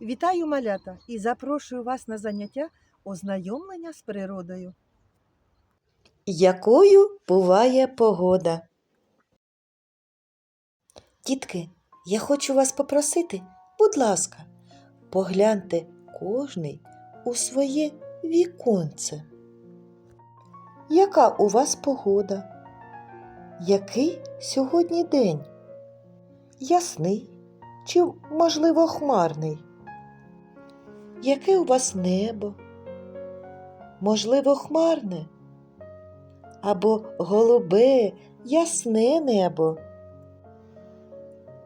Вітаю малята і запрошую вас на заняття ознайомлення з природою. Якою буває погода? Дітки, я хочу вас попросити, будь ласка, погляньте кожний у своє віконце. Яка у вас погода? Який сьогодні день? Ясний чи, можливо, хмарний? Яке у вас небо? Можливо, хмарне? або голубе, ясне небо.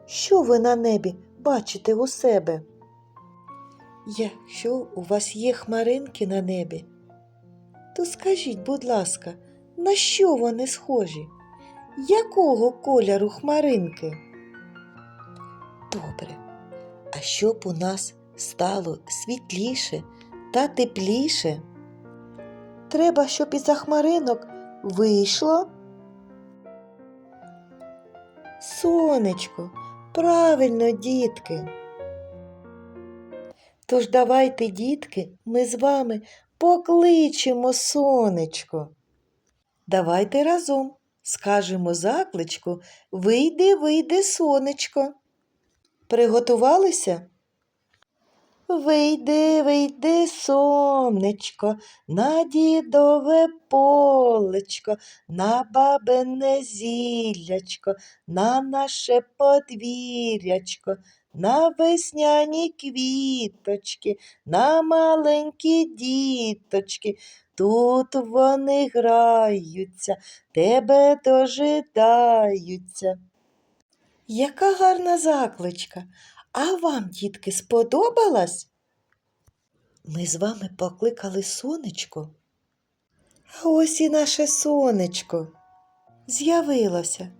Що ви на небі бачите у себе? Якщо у вас є хмаринки на небі, то скажіть, будь ласка, на що вони схожі? Якого кольору хмаринки? Добре. А щоб у нас стало світліше та тепліше, треба, щоб із-за хмаринок вийшло сонечко. Правильно, дітки. Тож давайте, дітки, ми з вами покличемо сонечко. Давайте разом скажемо закличку Вийди, вийди, сонечко. Приготувалися? Вийди, вийди, сонечко, на дідове полечко, на бабине зіллячко, на наше подвір'ячко, на весняні квіточки, на маленькі діточки. Тут вони граються, тебе дожидаються. Яка гарна закличка! А вам, дітки, сподобалась? Ми з вами покликали сонечко. Ось і наше сонечко. З'явилося.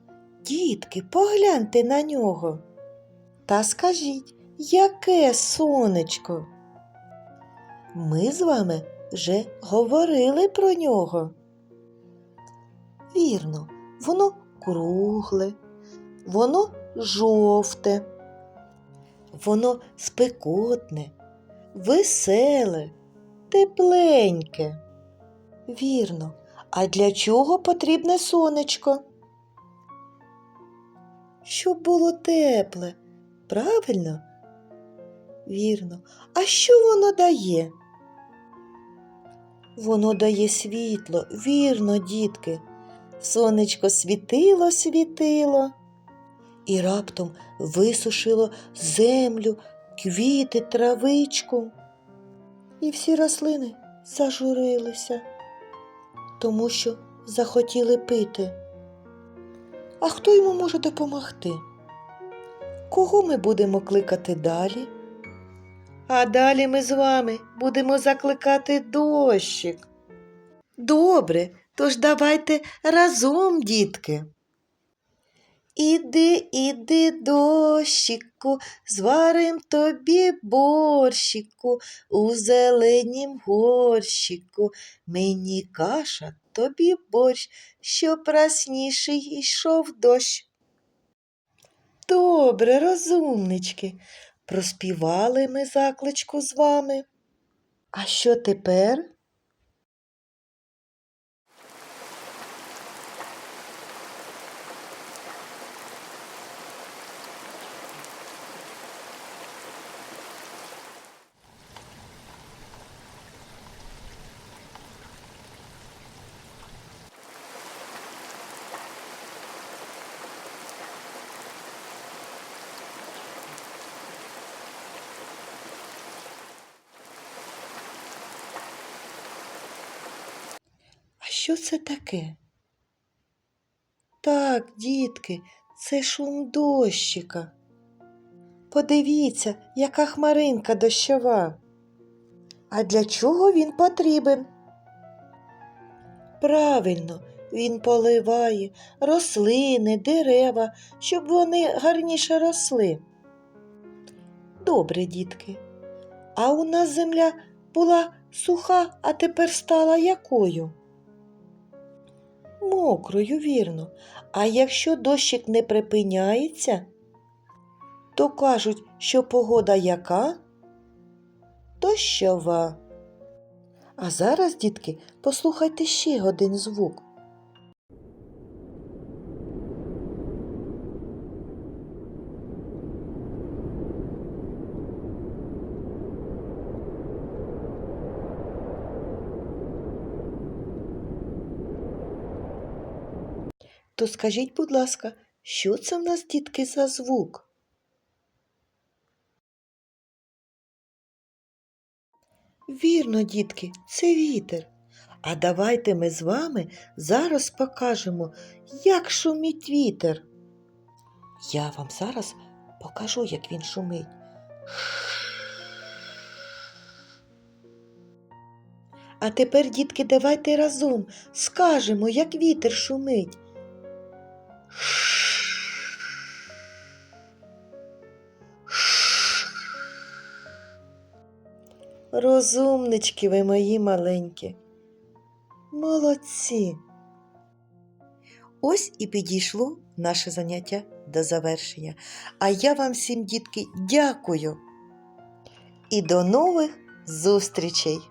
Дітки, погляньте на нього. Та скажіть, яке сонечко? Ми з вами вже говорили про нього. Вірно, воно кругле, воно жовте. Воно спекотне, веселе, тепленьке. Вірно, а для чого потрібне сонечко? Щоб було тепле, правильно? Вірно. А що воно дає? Воно дає світло, вірно, дітки. Сонечко світило, світило і раптом висушило землю, квіти, травичку. І всі рослини зажурилися, тому що захотіли пити. А хто йому може допомогти? Кого ми будемо кликати далі? А далі ми з вами будемо закликати дощик. Добре, тож давайте разом, дітки. Іди, іди, дощику, зварим тобі борщику у зеленім горщику. Мені каша, тобі борщ, щоб прасніший йшов дощ. Добре, розумнички, проспівали ми закличку з вами. А що тепер? Що це таке? Так, дітки, це шум дощика. Подивіться, яка хмаринка дощова. А для чого він потрібен? Правильно, він поливає рослини, дерева, щоб вони гарніше росли. Добре, дітки. А у нас земля була суха, а тепер стала якою? Мокрою, вірно. А якщо дощик не припиняється, то кажуть, що погода яка? дощова. А зараз, дітки, послухайте ще один звук. То скажіть, будь ласка, що це в нас, дітки, за звук? Вірно, дітки, це вітер. А давайте ми з вами зараз покажемо, як шумить вітер. Я вам зараз покажу, як він шумить. А тепер, дітки, давайте разом скажемо, як вітер шумить. Розумнички ви мої маленькі. Молодці. Ось і підійшло наше заняття до завершення. А я вам всім, дітки, дякую. І до нових зустрічей!